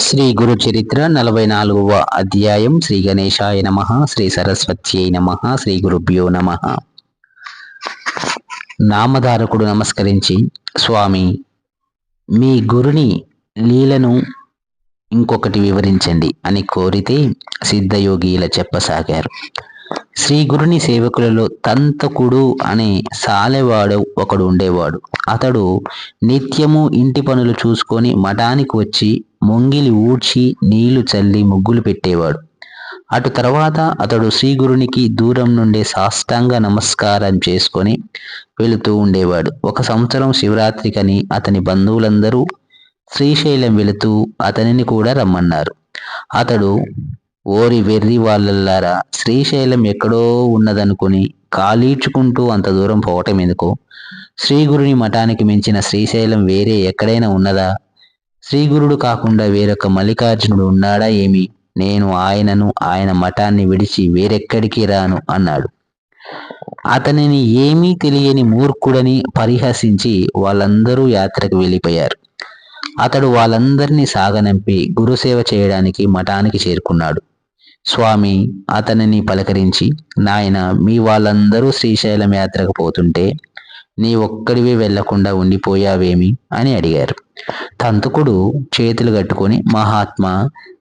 శ్రీ గురు చరిత్ర నలభై నాలుగవ అధ్యాయం శ్రీ గణేశాయ నమ శ్రీ సరస్వత్యై నమ శ్రీ గురుభ్యో నమ. నామధారకుడు నమస్కరించి స్వామి మీ గురుని లీలను ఇంకొకటి వివరించండి అని కోరితే సిద్ధయోగి ఇలా చెప్పసాగారు. శ్రీ గురుని సేవకులలో తంతకుడు అనే సాలెవాడు ఒకడు ఉండేవాడు. అతడు నిత్యము ఇంటి పనులు చూసుకొని మఠానికి వచ్చి మొంగిలి ఊడ్చి నీళ్ళు చల్లి ముగ్గులు పెట్టేవాడు. అటు తర్వాత అతడు శ్రీ గురునికి దూరం నుండే సాష్టాంగ నమస్కారం చేసుకొని వెళుతూ ఉండేవాడు. ఒక సంవత్సరం శివరాత్రికని అతని బంధువులందరూ శ్రీశైలం వెళుతూ అతనిని కూడా రమ్మన్నారు. అతడు ఓరి వెర్రి వాళ్ళల్లారా శ్రీశైలం ఎక్కడో ఉన్నదనుకుని కాలీడ్చుకుంటూ అంత దూరం పోవటం ఎందుకు? శ్రీగురుని మఠానికి మించిన శ్రీశైలం వేరే ఎక్కడైనా ఉన్నదా? శ్రీగురుడు కాకుండా వేరొక మల్లికార్జునుడు ఉన్నాడా ఏమి? నేను ఆయనను ఆయన మఠాన్ని విడిచి వేరెక్కడికి రాను అన్నాడు. అతనిని ఏమీ తెలియని మూర్ఖుడని పరిహసించి వాళ్ళందరూ యాత్రకు వెళ్ళిపోయారు. అతడు వాళ్ళందరినీ సాగనంపి గురుసేవ చేయడానికి మఠానికి చేరుకున్నాడు. స్వామి అతనిని పలకరించి నాయన మీ వాళ్ళందరూ శ్రీశైలం యాత్రకు పోతుంటే నీ ఒక్కడివే వెళ్ళకుండా ఉండిపోయావేమి? అని అడిగారు. తంతుకుడు చేతులు కట్టుకొని మహాత్మా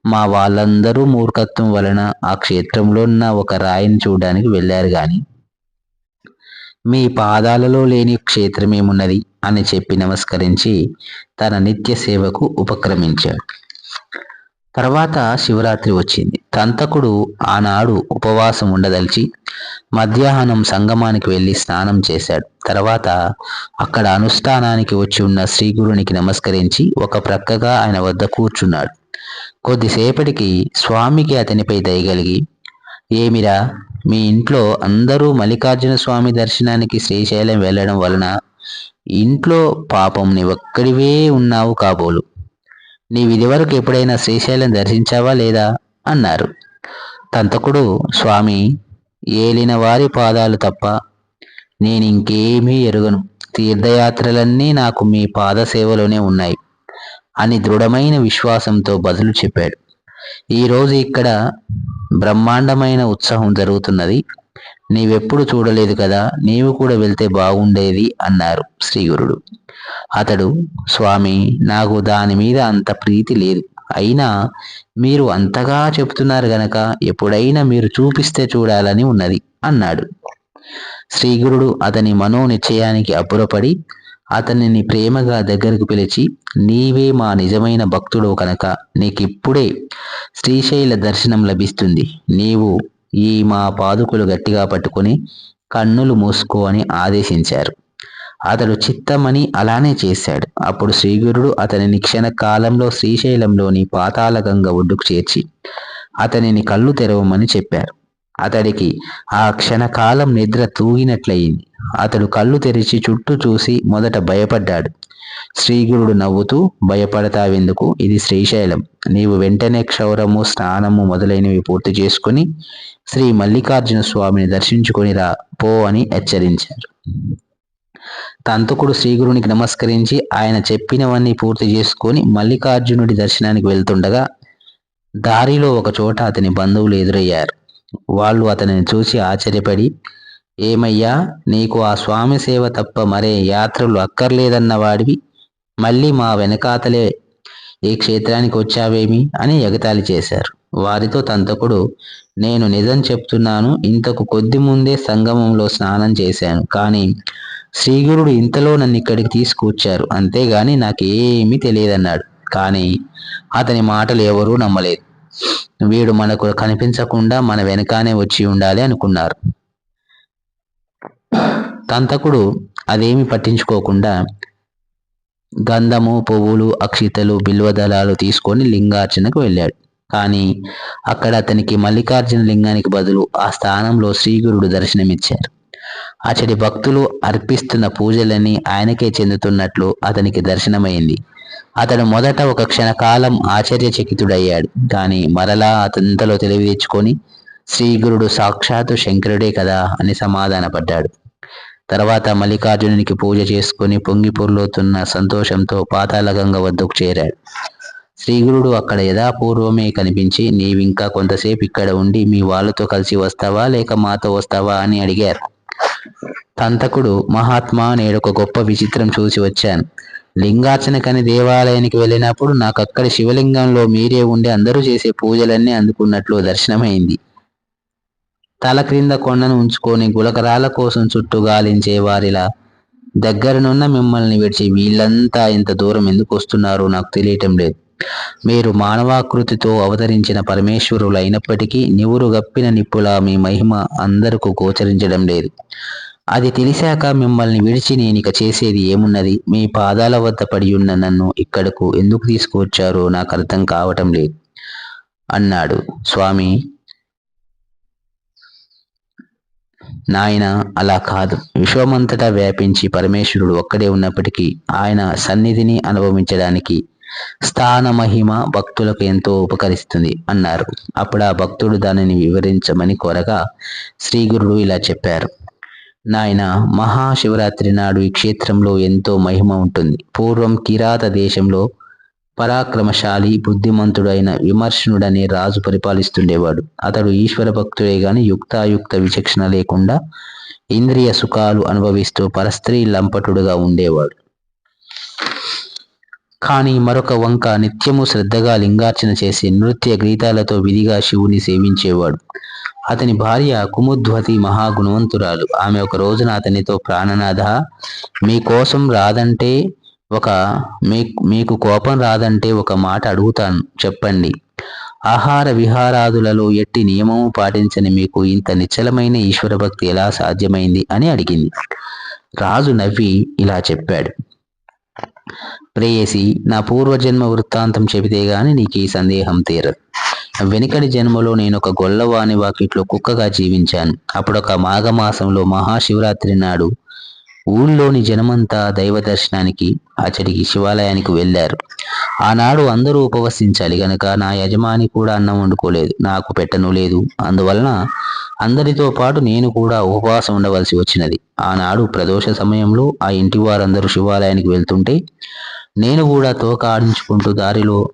మా వాళ్ళందరూ మూర్ఖత్వం వలన ఆ క్షేత్రంలో ఉన్న ఒక రాయిని చూడడానికి వెళ్ళారు గాని మీ పాదాలలో లేని క్షేత్రమేమున్నది? అని చెప్పి నమస్కరించి తన నిత్య సేవకు ఉపక్రమించాడు. తర్వాత శివరాత్రి వచ్చింది. తంతకుడు ఆనాడు ఉపవాసం ఉండదలిచి మధ్యాహ్నం సంగమానికి వెళ్ళి స్నానం చేశాడు. తర్వాత అక్కడ అనుష్ఠానానికి వచ్చి ఉన్న శ్రీగురునికి నమస్కరించి ఒక ప్రక్కగా ఆయన వద్ద కూర్చున్నాడు. కొద్దిసేపటికి స్వామికి అతనిపై దయగలిగి ఏమిరా మీ ఇంట్లో అందరూ మల్లికార్జున స్వామి దర్శనానికి శ్రీశైలం వెళ్ళడం వలన ఇంట్లో పాపం నీ ఒక్కడివే ఉన్నావు కాబోలు. నీవిదివరకు ఎప్పుడైనా శ్రీశైలం దర్శించావా లేదా? అన్నారు. తంతకుడు స్వామి ఏలిన వారి పాదాలు తప్ప నేను ఇంకేమీ ఎరుగను. తీర్థయాత్రలన్నీ నాకు మీ పాద సేవలోనే ఉన్నాయి అని దృఢమైన విశ్వాసంతో బదులు చెప్పాడు. ఈరోజు ఇక్కడ బ్రహ్మాండమైన ఉత్సవం జరుగుతున్నది. నీవెప్పుడు చూడలేదు కదా నీవు కూడా వెళ్తే బాగుండేది అన్నారు శ్రీగురుడు. అతడు స్వామి నాకు దాని మీద అంత ప్రీతి లేదు. అయినా మీరు అంతగా చెప్తున్నారు గనక ఎప్పుడైనా మీరు చూపిస్తే చూడాలని ఉన్నది అన్నాడు. శ్రీగురుడు అతని మనోనిశ్చయానికి అబ్బురపడి అతనిని ప్రేమగా దగ్గరకు పిలిచి నీవే మా నిజమైన భక్తుడు కనుక నీకిప్పుడే శ్రీశైల దర్శనం లభిస్తుంది. నీవు ఈ మా పాదుకులు గట్టిగా పట్టుకుని కన్నులు మూసుకో అని ఆదేశించారు. అతడు చిత్తమని అలానే చేశాడు. అప్పుడు శ్రీగురుడు అతనిని క్షణ కాలంలో శ్రీశైలంలోని పాతాళగంగ ఒడ్డుకు చేర్చి అతనిని కళ్ళు తెరవమని చెప్పారు. అతడికి ఆ క్షణకాలం నిద్ర తూగినట్లయింది. అతడు కళ్ళు తెరిచి చుట్టూ చూసి మొదట భయపడ్డాడు. శ్రీగురుడు నవ్వుతూ భయపడతావెందుకు? ఇది శ్రీశైలం. నీవు వెంటనే క్షౌరము స్నానము మొదలైనవి పూర్తి చేసుకుని శ్రీ మల్లికార్జున స్వామిని దర్శించుకొని రా పో అని హెచ్చరించారు. తంతుకుడు శ్రీగురునికి నమస్కరించి ఆయన చెప్పినవన్నీ పూర్తి చేసుకొని మల్లికార్జునుడి దర్శనానికి వెళ్తుండగా దారిలో ఒక చోట అతని బంధువులు ఎదురయ్యారు. వాళ్ళు అతనిని చూసి ఆశ్చర్యపడి ఏమయ్యా నీకు ఆ స్వామి సేవ తప్ప మరే యాత్రలు అక్కర్లేదన్న వాడివి మళ్ళీ మా వెనకాతలే ఈ క్షేత్రానికి వచ్చావేమి? అని ఎగతాళి చేశారు. వారితో తంతకుడు నేను నిజం చెప్తున్నాను. ఇంతకు కొద్ది ముందే సంగమంలో స్నానం చేశాను. కానీ శ్రీగురుడు ఇంతలో నన్ను ఇక్కడికి తీసుకువచ్చారు. అంతేగాని నాకేమీ తెలియదన్నాడు. కానీ అతని మాటలు ఎవరూ నమ్మలేదు. వీడు మనకు కనిపించకుండా మన వెనకానే వచ్చి ఉండాలి అనుకున్నారు. తంతకుడు అదేమి పట్టించుకోకుండా గంధము పువ్వులు అక్షితలు బిల్వదళాలు తీసుకొని లింగార్చనకు వెళ్ళాడు. కానీ అక్కడ అతనికి మల్లికార్జున లింగానికి బదులు ఆ స్థానంలో శ్రీగురుడు దర్శనమిచ్చారు. అతడి భక్తులు అర్పిస్తున్న పూజలన్నీ ఆయనకే చెందుతున్నట్లు అతనికి దర్శనమైంది. అతడు మొదట ఒక క్షణకాలం ఆశ్చర్యచకితుడయ్యాడు. కానీ మరలా అతంతలో తెలివి తెచ్చుకొని శ్రీగురుడు సాక్షాత్తు శంకరుడే కదా అని సమాధానపడ్డాడు. తర్వాత మల్లికార్జునునికి పూజ చేసుకుని పొంగిపొర్లుతున్న సంతోషంతో పాతాళగంగ వద్దకు చేరాడు. శ్రీగురుడు అక్కడ యథాపూర్వమే కనిపించి నీవింకా కొంతసేపు ఇక్కడ ఉండి మీ వాళ్ళతో కలిసి వస్తావా లేక మాతో వస్తావా? అని అడిగారు. తంతకుడు మహాత్మా నేడు ఒక గొప్ప విచిత్రం చూసి వచ్చాను. లింగార్చనకని దేవాలయానికి వెళ్ళినప్పుడు నాకు అక్కడ శివలింగంలో మీరే ఉండి అందరూ చేసే పూజలన్నీ అందుకున్నట్లు దర్శనమైంది. తల క్రింద కొండను ఉంచుకొని గులకరాల కోసం చుట్టూ గాలించే వారిలా దగ్గరనున్న మిమ్మల్ని విడిచి వీళ్ళంతా ఇంత దూరం ఎందుకు వస్తున్నారో నాకు తెలియటం లేదు. మీరు మానవాకృతితో అవతరించిన పరమేశ్వరులు అయినప్పటికీ నివురు గప్పిన నిప్పులా మీ మహిమ అందరకు గోచరించడం లేదు. అది తెలిసాక మిమ్మల్ని విడిచి నేనిక చేసేది ఏమున్నది? మీ పాదాల వద్ద పడి ఉన్న నన్ను ఇక్కడకు ఎందుకు తీసుకువచ్చారో నాకు అర్థం కావటం లేదు. అన్నాడు. స్వామి నాయన అలా కాదు. విశ్వమంతటా వ్యాపించి పరమేశ్వరుడు ఒక్కడే ఉన్నప్పటికీ ఆయన సన్నిధిని అనుభవించడానికి స్థాన మహిమ భక్తులకు ఎంతో ఉపకరిస్తుంది అన్నారు. అప్పుడు ఆ భక్తుడు దానిని వివరించమని కోరగా శ్రీగురుడు ఇలా చెప్పారు. నాయన మహాశివరాత్రి నాడు ఈ క్షేత్రంలో ఎంతో మహిమ ఉంటుంది. పూర్వం కిరాత దేశంలో పరాక్రమశాలి బుద్ధిమంతుడైన విమర్శనుడనే రాజు పరిపాలిస్తుండేవాడు. అతడు ఈశ్వర భక్తుడే గాని యుక్తాయుక్త విచక్షణ లేకుండా ఇంద్రియ సుఖాలు అనుభవిస్తూ పరస్త్రీ లంపటుడుగా ఉండేవాడు. కానీ మరొక వంక నిత్యము శ్రద్ధగా లింగార్చన చేసి నృత్య గీతాలతో విధిగా శివుని సేవించేవాడు. అతని భార్య కుముద్వతి మహాగుణవంతురాలు. ఆమె ఒక రోజున అతనితో ప్రాణనాథ మీకోసం రాదంటే ఒక మీకు కోపం రాదంటే ఒక మాట అడుగుతాను. చెప్పండి. ఆహార విహారాదులలో ఎట్టి నియమము పాటించని మీకు ఇంత నిశ్చలమైన ఈశ్వర భక్తి ఎలా సాధ్యమైంది అని అడిగింది. రాజు నవ్వి ఇలా చెప్పాడు. ప్రేయసి నా పూర్వజన్మ వృత్తాంతం చెబితే గాని నీకు ఈ సందేహం తీరదు. వెనుకటి జన్మలో నేను ఒక గొల్లవాని వాకిట్లో కుక్కగా జీవించాను. అప్పుడొక మాఘమాసంలో మహాశివరాత్రి నాడు ఊళ్ళోని జనమంతా దైవ దర్శనానికి అచ్చడికి శివాలయానికి వెళ్ళారు. ఆనాడు అందరూ ఉపవసించాలి గనక నా యజమాని కూడా అన్నం వండుకోలేదు నాకు పెట్టను లేదు. అందువలన అందరితో పాటు నేను కూడా ఉపవాసం ఉండవలసి వచ్చినది. ఆనాడు ప్రదోష సమయంలో ఆ ఇంటి వారందరూ శివాలయానికి వెళ్తుంటే నేను కూడా తోక ఆడించుకుంటూ దారిలో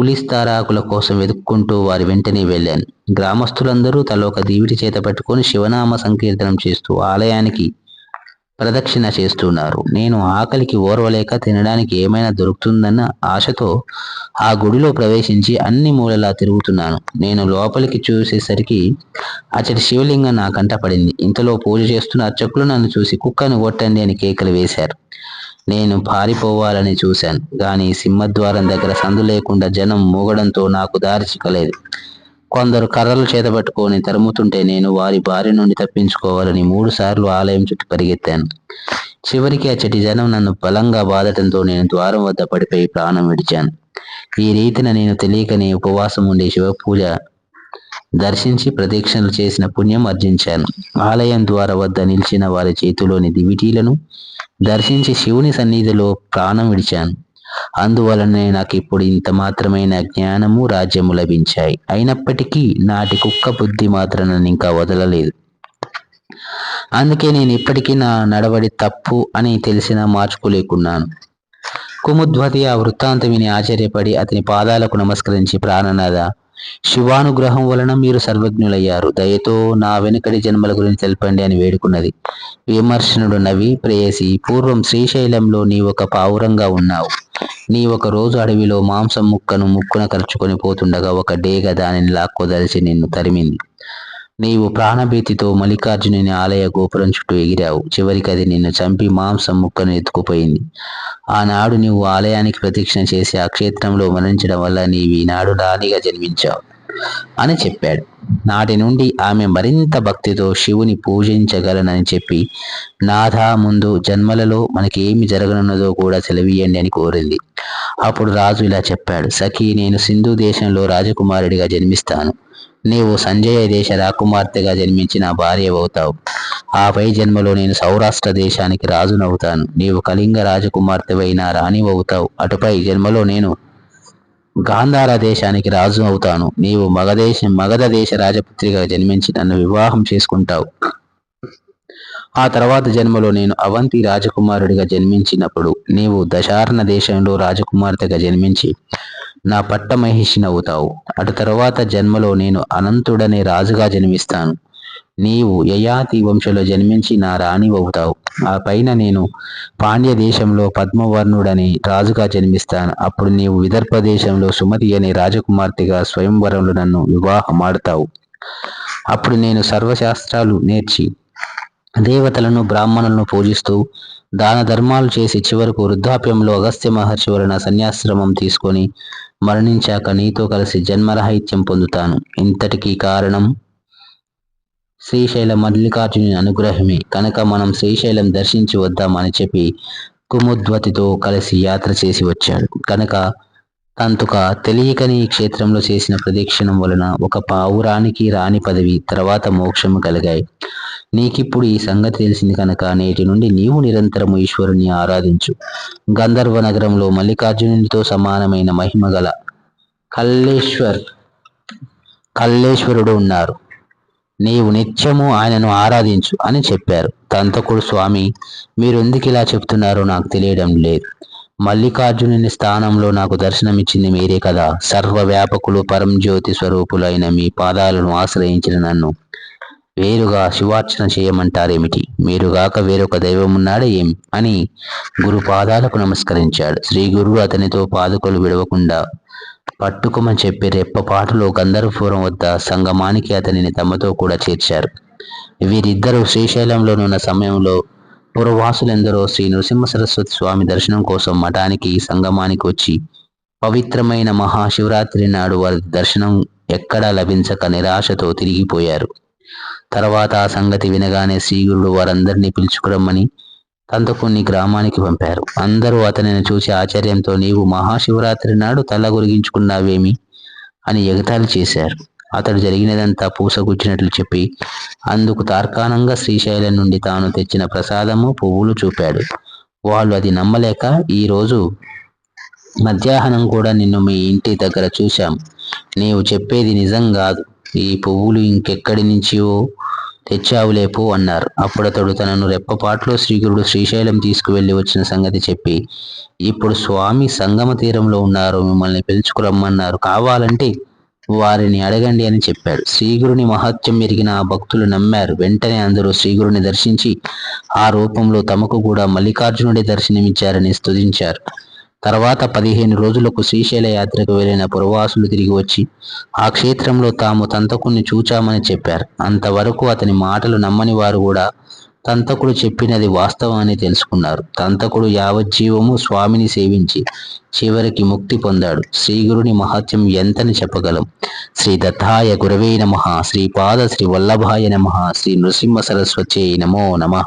పులిస్తారాకుల కోసం వెతుక్కుంటూ వారి వెంటనే వెళ్ళాను. గ్రామస్తులందరూ తలొక ఒక దీవిటి చేత పట్టుకొని శివనామ సంకీర్తనం చేస్తూ ఆలయానికి ప్రదక్షిణ చేస్తున్నారు. నేను ఆకలికి ఓర్వలేక తినడానికి ఏమైనా దొరుకుతుందన్న ఆశతో ఆ గుడిలో ప్రవేశించి అన్ని మూలలా తిరుగుతున్నాను. నేను లోపలికి చూసేసరికి అచ్చటి శివలింగం నా కంట పడింది. ఇంతలో పూజ చేస్తున్న అర్చకులు నన్ను చూసి కుక్కను కొట్టండి అని కేకలు వేశారు. నేను పారిపోవాలని చూశాను. కానీ సింహద్వారం దగ్గర సందు లేకుండా జనం మూగడంతో నాకు దారి చిక్కలేదు. కొందరు కర్రలు చేతబట్టుకొని తరుముతుంటే నేను వారి బారి నుండి తప్పించుకోవాలని మూడు సార్లు ఆలయం చుట్టూ పరిగెత్తాను. చివరికి అచ్చటి జనం నన్ను బలంగా బాధటంతో నేను ద్వారం వద్ద పడిపోయి ప్రాణం విడిచాను. ఈ రీతిన నేను తెలియకనే ఉపవాసం ఉండే శివపూజ దర్శించి ప్రదక్షిణలు చేసిన పుణ్యం అర్జించాను. ఆలయం ద్వారా వద్ద నిలిచిన వారి చేతిలోని దివిటీలను దర్శించి శివుని సన్నిధిలో ప్రాణం విడిచాను. అందువలనే నాకు ఇప్పుడు ఇంత మాత్రమైన జ్ఞానము రాజ్యము లభించాయి. అయినప్పటికీ నాటి కుక్క బుద్ధి మాత్రం నన్ను ఇంకా వదలలేదు. అందుకే నేను ఇప్పటికీ నా నడవడి తప్పు అని తెలిసినా మార్చుకోలేకున్నాను కుముద్వతి ఆ వృత్తాంతం విని ఆశ్చర్యపడి అతని పాదాలకు నమస్కరించి ప్రాణనాథ శివానుగ్రహం వలన మీరు సర్వజ్ఞులయ్యారు. దయతో నా వెనుకటి జన్మల గురించి తెలపండి అని వేడుకున్నది. విమర్శనుడు నవి ప్రేయసి పూర్వం శ్రీశైలంలో నీ ఒక పావురంగా ఉన్నావు. నీ ఒక రోజు అడవిలో మాంసం ముక్కను ముక్కున కలుచుకొని పోతుండగా ఒక డేగ దానిని లాక్కోదలిచి నిన్ను తరిమింది. నీవు ప్రాణభీతితో మల్లికార్జునుని ఆలయ గోపురం చుట్టూ ఎగిరావు. చివరికి అది నిన్ను చంపి మాంసం ముక్కను ఎత్తుకుపోయింది. ఆనాడు నీవు ఆలయానికి ప్రదక్షిణ చేసి ఆ క్షేత్రంలో మరణించడం వల్ల నీవు ఈనాడు రాణిగా జన్మించావు అని చెప్పాడు. నాటి నుండి ఆమె మరింత భక్తితో శివుని పూజించగలనని చెప్పి నాథా ముందు జన్మలలో మనకి ఏమి జరగనున్నదో కూడా సెలవీయండి అని కోరింది. అప్పుడు రాజు ఇలా చెప్పాడు. సఖి నేను సింధు దేశంలో రాజకుమారుడిగా జన్మిస్తాను. నీవు సంజయ దేశ రాకుమార్తెగా జన్మించి నా భార్య అవుతావు. ఆపై జన్మలో నేను సౌరాష్ట్ర దేశానికి రాజునవుతాను. నీవు కళింగ రాజకుమార్తెవైన రాణి అవుతావు. అటుపై జన్మలో నేను గాంధార దేశానికి రాజు అవుతాను నీవు మగదేశం మగధ దేశ రాజపుత్రిగా జన్మించి నన్ను వివాహం చేసుకుంటావు. ఆ తర్వాత జన్మలో నేను అవంతి రాజకుమారుడిగా జన్మించినప్పుడు నీవు దశార్ణ దేశంలో రాజకుమార్తెగా జన్మించి నా పట్ట మహిషినవుతావు. అటు తరువాత జన్మలో నేను అనంతుడనే రాజుగా జన్మిస్తాను. నీవు యయాతి వంశంలో జన్మించి నా రాణి అవుతావు ఆ పైన నేను పాండ్య దేశంలో పద్మవర్ణుడని రాజుగా జన్మిస్తాను. అప్పుడు నీవు విదర్భ దేశంలో సుమతి అనే రాజకుమార్తెగా స్వయంవరంలో నన్ను వివాహమాడతావు. అప్పుడు నేను సర్వశాస్త్రాలు నేర్చి దేవతలను బ్రాహ్మణులను పూజిస్తూ దాన ధర్మాలు చేసి చివరకు వృద్ధాప్యంలో అగస్త్య మహర్షి వలన సన్యాశ్రమం తీసుకొని మరణించాక నీతో కలిసి జన్మరహిత్యం పొందుతాను. ఇంతటికి కారణం శ్రీశైల మల్లికార్జుని అనుగ్రహమే. కనుక మనం శ్రీశైలం దర్శించి వద్దామని చెప్పి కుముద్వతితో కలిసి యాత్ర చేసి వచ్చాడు. కనుక తంతుక తెలియకని ఈ క్షేత్రంలో చేసిన ప్రదక్షిణం వలన ఒక పావురానికి రాణి పదవి తర్వాత మోక్షము కలిగాయి. నీకిప్పుడు ఈ సంగతి తెలిసింది కనుక నేటి నుండి నీవు నిరంతరము ఈశ్వరుని ఆరాధించు. గంధర్వ నగరంలో మల్లికార్జునునితో సమానమైన మహిమ గల కల్లేశ్వర్ కల్లేశ్వరుడు ఉన్నారు. నీవు నిత్యము ఆయనను ఆరాధించు అని చెప్పారు. తంతకుడు స్వామి మీరు ఎందుకు ఇలా చెప్తున్నారో నాకు తెలియడం లేదు. మల్లికార్జునుని స్థానంలో నాకు దర్శనమిచ్చింది మీరే కదా. సర్వ వ్యాపకులు పరంజ్యోతి స్వరూపులైన మీ పాదాలను ఆశ్రయించిన నన్ను. వేరుగా శివార్చన చేయమంటారేమిటి? మీరుగాక వేరొక దైవం ఏం? అని గురు పాదాలకు నమస్కరించాడు. శ్రీ గురువు అతనితో పాదుకలు విడవకుండా పట్టుకోమని చెప్పి రెప్పపాటులో గంధర్వపురం వద్ద సంగమానికి అతనిని తమతో కూడా చేర్చారు. వీరిద్దరూ శ్రీశైలంలోనున్న సమయంలో పురవాసులెందరో శ్రీ నృసింహ సరస్వతి స్వామి దర్శనం కోసం మఠానికి సంగమానికి వచ్చి పవిత్రమైన మహాశివరాత్రి నాడు వారి దర్శనం ఎక్కడా లభించక నిరాశతో తిరిగిపోయారు. తర్వాత ఆ సంగతి వినగానే శ్రీగురుడు వారందరినీ పిలుచుకురమ్మని తంతకుని గ్రామానికి పంపారు. అందరూ అతనిని చూసి ఆశ్చర్యంతో నీవు మహాశివరాత్రి నాడు తల గురిగించుకున్నావేమి? అని ఎగతాళి చేశారు. అతడు జరిగినదంతా పూసగుచ్చినట్లు చెప్పి అందుకు తార్కాణంగా శ్రీశైలం నుండి తాను తెచ్చిన ప్రసాదము పువ్వులు చూపాడు. వాళ్ళు అది నమ్మలేక ఈరోజు మధ్యాహ్నం కూడా నిన్ను మీ ఇంటి దగ్గర చూశాం. నీవు చెప్పేది నిజం కాదు. ఈ పువ్వులు ఇంకెక్కడి నుంచివో తెచ్చావులేపు అన్నారు. అప్పుడతడు తనను రెప్పపాట్లో శ్రీగురుడు శ్రీశైలం తీసుకువెళ్ళి వచ్చిన సంగతి చెప్పి ఇప్పుడు స్వామి సంగమ తీరంలో ఉన్నారు. మిమ్మల్ని పిలుచుకురమ్మన్నారు. కావాలంటే వారిని అడగండి అని చెప్పాడు. శ్రీగురుని మహత్యం ఎరిగిన ఆ భక్తులు నమ్మారు. వెంటనే అందరూ శ్రీగురుని దర్శించి ఆ రూపంలో తమకు కూడా మల్లికార్జునుడి దర్శనమిచ్చారని స్తుతించారు. తర్వాత పదిహేను రోజులకు శ్రీశైల యాత్రకు వెళ్ళిన పురవాసులు తిరిగి వచ్చి ఆ క్షేత్రంలో తాము తంతకుని చూచామని చెప్పారు. అంతవరకు అతని మాటలు నమ్మని వారు కూడా తంతకుడు చెప్పినది వాస్తవాన్ని తెలుసుకున్నారు. తంతకుడు యావజ్జీవము స్వామిని సేవించి చివరికి ముక్తి పొందాడు. శ్రీగురుని మహత్యం ఎంతని చెప్పగలం? శ్రీ దత్తాయ గురవే నమ. శ్రీపాద శ్రీ వల్లభాయ నమ. శ్రీ నృసింహ సరస్వతే నమో నమ.